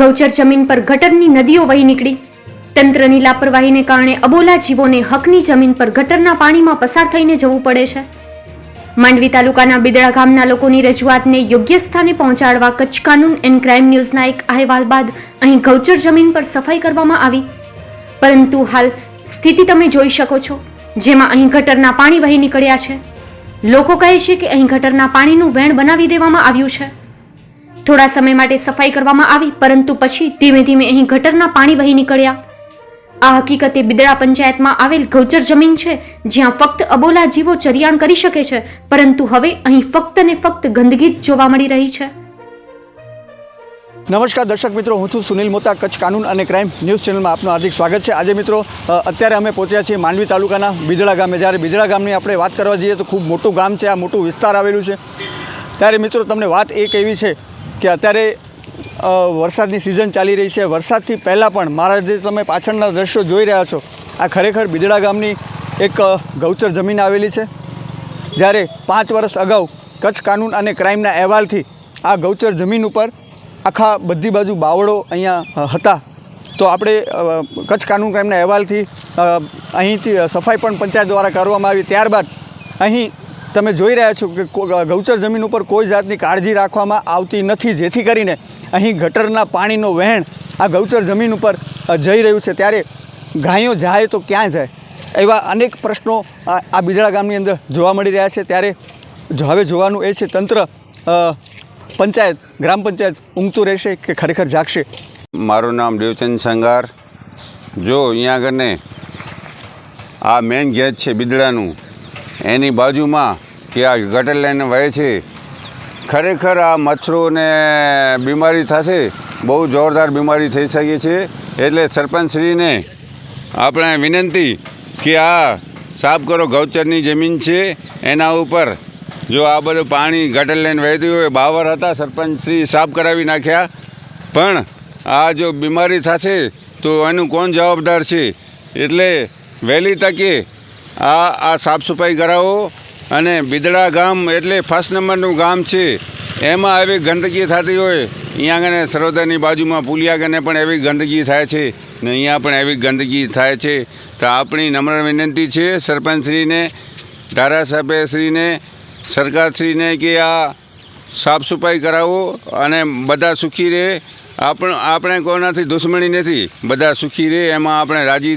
ગૌચર જમીન પર ગટરની નદીઓ વહી નીકળી. તંત્રની લાપરવાહીને કારણે અબોલા જીવોને હકની જમીન પર ગટરના પાણીમાં પસાર થઈને જવું પડે છે. માંડવી તાલુકાના બિદડા ગામના લોકોની રજૂઆતને યોગ્ય સ્થાને પહોંચાડવા કચ્છ કાનૂન એન્ડ ક્રાઇમ ન્યૂઝના એક અહેવાલ બાદ અહીં ગૌચર જમીન પર સફાઈ કરવામાં આવી. પરંતુ હાલ સ્થિતિ તમે જોઈ શકો છો, જેમાં અહીં ગટરના પાણી વહી નીકળ્યા છે. લોકો કહે છે કે અહીં ગટરના પાણીનું વેણ બનાવી દેવામાં આવ્યું છે. થોડા સમય માટે સફાઈ કરવામાં આવી, પરંતુ પછી ધીમે ધીમે અહીં ગટરના પાણી વહી નીકળ્યા. આ હકીકતે બિદડા પંચાયતમાં આવેલ ગૌચર જમીન છે, જ્યાં ફક્ત અબોલા જીવો ચરિયાણ કરી શકે છે, પરંતુ હવે અહીં ફક્ત ને ફક્ત ગંદકી જ જોવા મળી રહી છે. નમસ્કાર દર્શક મિત્રો, હું છું સુનિલ મોતા, કચ્છ કાનૂન અને ક્રાઇમ ન્યૂઝ ચેનલમાં આપનું હાર્દિક સ્વાગત છે. આજે મિત્રો અત્યારે અમે પહોંચ્યા છીએ માંડવી તાલુકાના બિદડા ગામે. જ્યારે બિદડા ગામની આપણે વાત કરવા જઈએ તો ખૂબ મોટું ગામ છે, આ મોટું વિસ્તાર આવેલું છે. ત્યારે મિત્રો, તમને વાત એક એવી છે કે અત્યારે વરસાદની સિઝન ચાલી રહી છે. વરસાદથી પહેલાં પણ મારા જે તમે પાછળના દ્રશ્યો જોઈ રહ્યા છો, આ ખરેખર બિદડા ગામની એક ગૌચર જમીન આવેલી છે. જ્યારે પાંચ વર્ષ અગાઉ કચ્છ કાનૂન અને ક્રાઇમના અહેવાલથી આ ગૌચર જમીન ઉપર આખા બધી બાજુ બાવળો અહીંયા હતા. તો આપણે કચ્છ કાનૂન ક્રાઇમના અહેવાલથી અહીંથી સફાઈ પણ પંચાયત દ્વારા કરવામાં આવી. ત્યારબાદ અહીં તમે જોઈ રહ્યા છો કે ગૌચર જમીન ઉપર કોઈ જાતની કાળજી રાખવામાં આવતી નથી. જેથી કરીને અહીં ગટરના પાણીનો વહેણ આ ગૌચર જમીન ઉપર જઈ રહ્યું છે. ત્યારે ગાયો જાય તો ક્યાં જાય? એવા અનેક પ્રશ્નો આ બિદડા ગામની અંદર જોવા મળી રહ્યા છે. ત્યારે હવે જોવાનું એ છે, તંત્ર પંચાયત, ગ્રામ પંચાયત ઊંઘતું રહેશે કે ખરેખર જાગશે? મારું નામ દેવચંદ સંગાર જો અહીંયા આગળને આ મેઇન ગેટ છે, બિદડાનું એની બાજુમાં કે આ ગટર લાઈન વહે છે. ખરેખર આ મચ્છરોને બીમારી થશે, બહુ જોરદાર બીમારી થઈ શકે છે. એટલે સરપંચશ્રીને આપણે વિનંતી કે આ સાફ કરો, ગૌચરની જમીન છે, એના ઉપર જો આ બધું પાણી ગટર લાઈન વહેતું હોય, બાવર હતા, સરપંચશ્રી સાફ કરાવી નાખ્યા. પણ આ જો બીમારી થશે, તો એનું કોણ જવાબદાર છે? એટલે વહેલી તકે આ આ સાફ સફાઈ કરાવો અને બિદડા ગામ એટલે ફર્સ્ટ નંબરનું ગામ છે. એમાં આવી ગંદકી થતી હોય, અહીંયા આગળ સરોદરની બાજુમાં પુલિયા ગને પણ એવી ગંદકી થાય છે ને અહીંયા પણ એવી ગંદકી થાય છે. તો આપણી નમ્ર વિનંતી છે સરપંચશ્રીને, ધારાસભ્યશ્રીને, સરકારશ્રીને કે આ સાફ સફાઈ કરાવો અને બધા સુખી રહે. આપણ, આપણે કોનાથી દુશ્મની નથી. બધા સુખી રહે, એમાં આપણે રાજી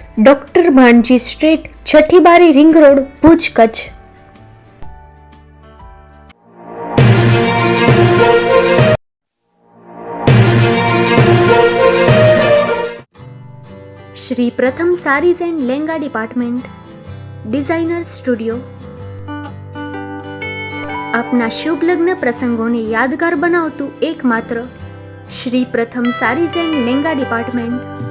doctor Bhanji street છઠ્ઠી બારી ring road, Bhuj Kutch. Shri Pratham saris and lehenga department, designer studio. આપના શુભ લગ્ન પ્રસંગોને યાદગાર બનાવતું એકમાત્ર Shri Pratham saris and lehenga department.